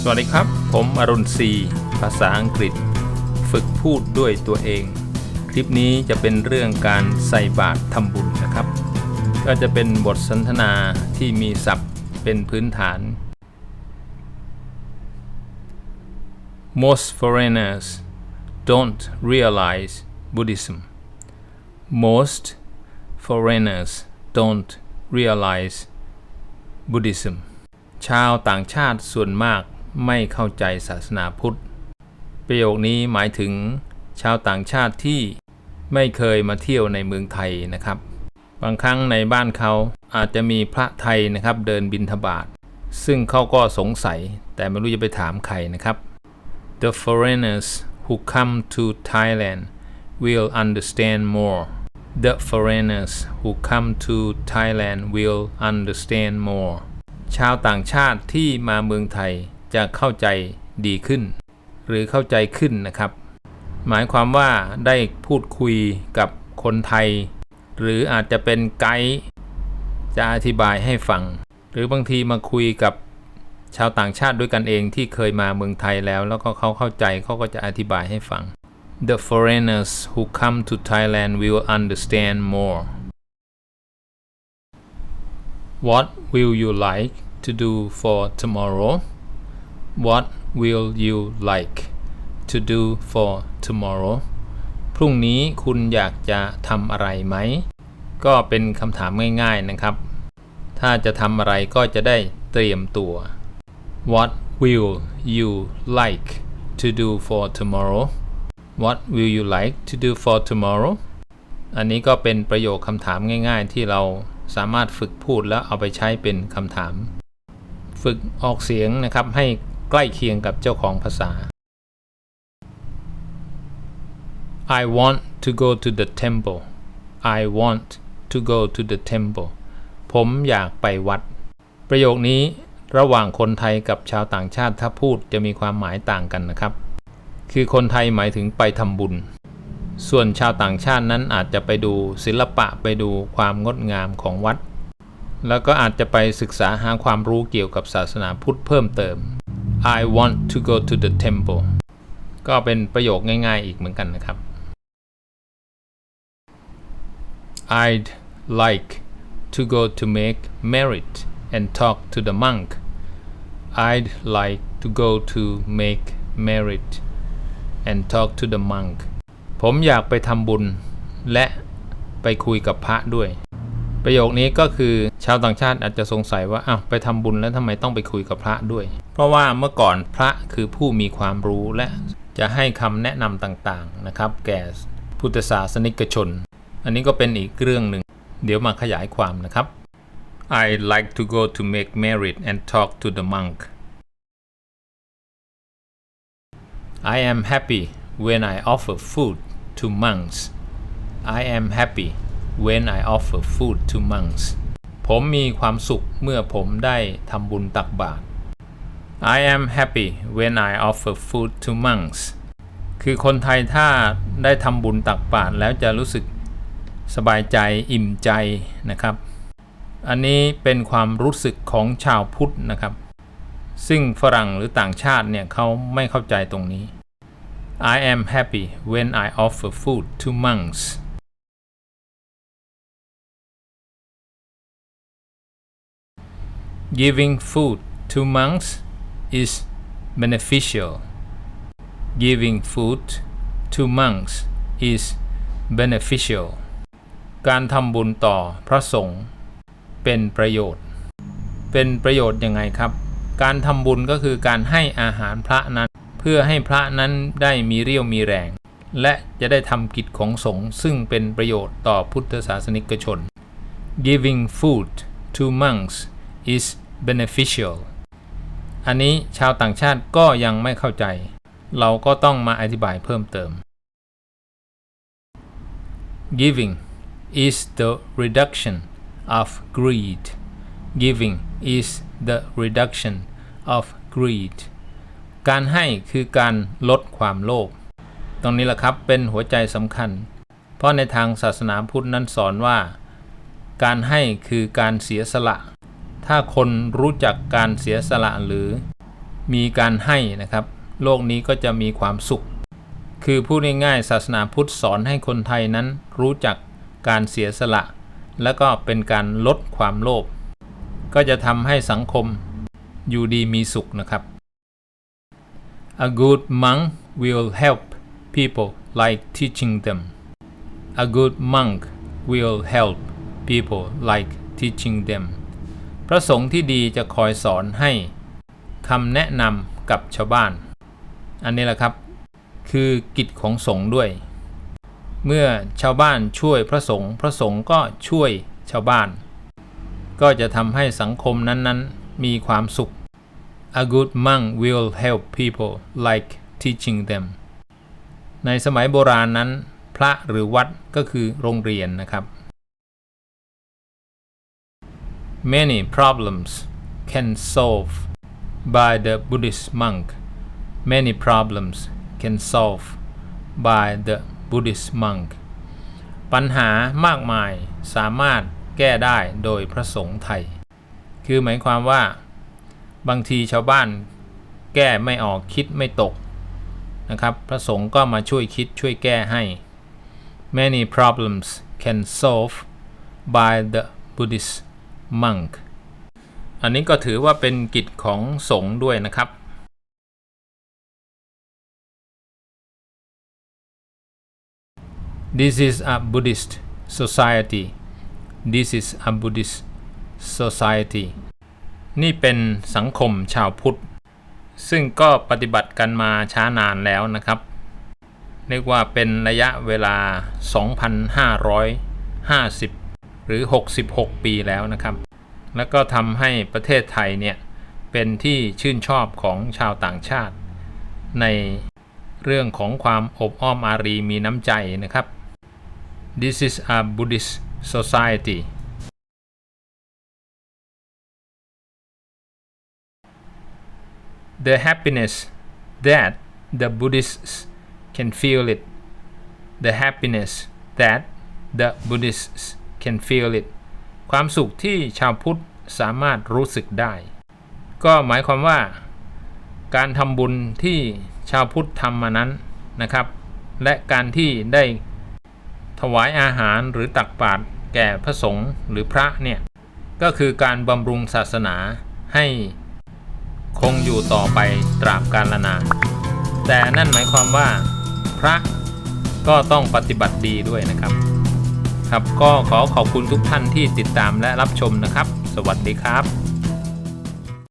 สวัสดีครับ ผมอรุณศรีภาษาอังกฤษ ฝึกพูดด้วยตัวเอง คลิปนี้จะเป็นเรื่องการใส่บาตรทำบุญนะครับ ก็จะเป็นบทสนทนาที่มีศัพท์เป็นพื้นฐาน Most foreigners don't realize Buddhism. Most foreigners don't realize Buddhism. ชาวต่างชาติส่วนมากไม่เข้าใจศาสนาพุทธ ประโยคนี้หมายถึง ชาวต่างชาติที่ไม่เคยมาเที่ยวในเมืองไทยนะครับ บางครั้งในบ้านเขาอาจจะมีพระไทยนะครับเดินบิณฑบาตซึ่งเขาก็สงสัยแต่ไม่รู้จะไปถามใครนะครับ The foreigners who come to Thailand will understand more. The foreigners who come to Thailand will understand more. ชาวต่างชาติที่มาเมืองไทยจะเข้าใจดีขึ้น หรือเข้าใจขึ้นนะครับ หมายความว่าได้พูดคุยกับคนไทย หรืออาจจะเป็นไกด์จะอธิบายให้ฟัง หรือบางทีมาคุยกับชาวต่างชาติด้วยกันเองที่เคยมาเมืองไทยแล้ว แล้วก็เขาเข้าใจเขาก็จะอธิบายให้ฟัง The foreigners who come to Thailand will understand more What will you like to do for tomorrow What will you like to do for tomorrow พรุ่งนี้คุณอยากจะทำอะไรไหม ก็เป็นคำถามง่ายๆนะครับ ถ้าจะทำอะไรก็จะได้เตรียมตัว What will you like to do for tomorrow What will you like to do for tomorrow อันนี้ก็เป็นประโยคคำถามง่ายๆ ที่เรา สามารถฝึกพูดแล้วเอาไปใช้เป็นคำถาม ฝึกออกเสียงนะครับให้ใกล้เคียงกับเจ้าของภาษา I want to go to the temple I want to go to the temple ผมอยากไปวัด ประโยคนี้ระหว่างคนไทยกับชาวต่างชาติถ้าพูดจะมีความหมายต่างกันนะครับ คือคนไทยหมายถึงไปทำบุญ ส่วนชาวต่างชาตินั้นอาจจะไปดูศิลปะไปดูความงดงามของวัด แล้วก็อาจจะไปศึกษาหาความรู้เกี่ยวกับศาสนาพุทธเพิ่มเติม I want to go to the temple ก็เป็นประโยคง่ายๆอีกเหมือนกันนะครับ I'd like to go to make merit and talk to the monk I'd like to go to make merit and talk to the monk ผมอยากไปทำบุญและไปคุยกับพระด้วย ประโยคนี้ก็คือชาวต่างชาติอาจจะสงสัยว่าอ้าวไปทำบุญแล้วทำไมต้องไปคุยกับพระด้วย เพราะว่าเมื่อก่อนพระคือผู้มีความรู้และจะให้คำแนะนำต่างๆนะครับ แก่พุทธศาสนิกชน อันนี้ก็เป็นอีกเรื่องหนึ่ง เดี๋ยวมาขยายความนะครับ I like to go to make merit and talk to the monk I am happy when I offer food to monks I am happy when I offer food to monks ผมมีความสุขเมื่อผมได้ทำบุญตักบาตร I am happy when I offer food to monks คือคนไทยถ้าได้ทำบุญตักบาตรแล้วจะรู้สึกสบายใจอิ่มใจนะครับ อันนี้เป็นความรู้สึกของชาวพุทธนะครับ ซึ่งฝรั่งหรือต่างชาติเนี่ยเขาไม่เข้าใจตรงนี้ I am happy when I offer food to monks Giving food to monks is beneficial. Giving food to monks is beneficial. การทำบุญต่อพระสงฆ์เป็นประโยชน์ เป็นประโยชน์ยังไงครับ การทำบุญก็คือการให้อาหารพระนั้น พื่อให้พระนั้นได้มีเรี่ยวมีแรง และจะได้ทำกิจของสงฆ์ซึ่งเป็นประโยชน์ต่อพุทธศาสนิกชน Giving food to monks is beneficial อันนี้ชาวต่างชาติก็ยังไม่เข้าใจ เราก็ต้องมาอธิบายเพิ่มเติม Giving is the reduction of greed Giving is the reduction of greed การให้คือการลดความโลภ ตรงนี้แหละครับเป็นหัวใจสำคัญ เพราะในทางศาสนาพุทธนั้นสอนว่า การให้คือการเสียสละ ถ้าคนรู้จักการเสียสละหรือมีการให้นะครับ โลกนี้ก็จะมีความสุข คือพูดง่ายๆศาสนาพุทธสอนให้คนไทยนั้นรู้จักการเสียสละ แล้วก็เป็นการลดความโลภ ก็จะทำให้สังคมอยู่ดีมีสุขนะครับ A good monk will help people like teaching them. A good monk will help people like teaching them. พระสงฆ์ที่ดีจะคอยสอนให้คำแนะนำกับชาวบ้าน อันนี้แหละครับ คือกิจของสงฆ์ด้วย เมื่อชาวบ้านช่วยพระสงฆ์พระสงฆ์ก็ช่วยชาวบ้าน ก็จะทำให้สังคมนั้นๆ มีความสุข A good monk will help people like teaching them ในสมัยโบราณนั้น พระหรือวัดก็คือโรงเรียนนะครับ Many problems can solve by the Buddhist monk Many problems can solve by the Buddhist monk ปัญหามากมายสามารถแก้ได้โดยพระสงฆ์ไทย คือหมายความว่า บางทีชาวบ้านแก้ไม่ออกคิดไม่ตกนะครับ พระสงฆ์ก็มาช่วยคิดช่วยแก้ให้ Many problems can solve by the Buddhist monk อันนี้ก็ถือว่าเป็นกิจของสงฆ์ด้วยนะครับ This is a Buddhist society This is a Buddhist society นี่เป็นสังคมชาวพุทธ ซึ่งก็ปฏิบัติกันมาช้านานแล้วนะครับเรียกว่าเป็นระยะเวลา 2,550 หรือ 66 ปีแล้วนะครับ แล้วก็ทำให้ประเทศไทยเนี่ย เป็นที่ชื่นชอบของชาวต่างชาติ ในเรื่องของความอบอ้อมอารีมีน้ำใจนะครับ This is a Buddhist society the happiness that the Buddhists can feel it the happiness that the Buddhists can feel it ความสุขที่ชาวพุทธสามารถรู้สึกได้ ก็หมายความว่า การทำบุญที่ชาวพุทธทำมานั้นนะครับ และการที่ได้ถวายอาหารหรือตักบาตรแก่พระสงฆ์หรือพระเนี่ย ก็คือการบำรุงศาสนาให้ คงอยู่ต่อไปตราบกาลนานแต่นั่นหมายความว่าพระก็ต้องปฏิบัติดีด้วยนะครับ ครับก็ขอขอบคุณทุกท่านที่ติดตามและรับชมนะครับ สวัสดีครับ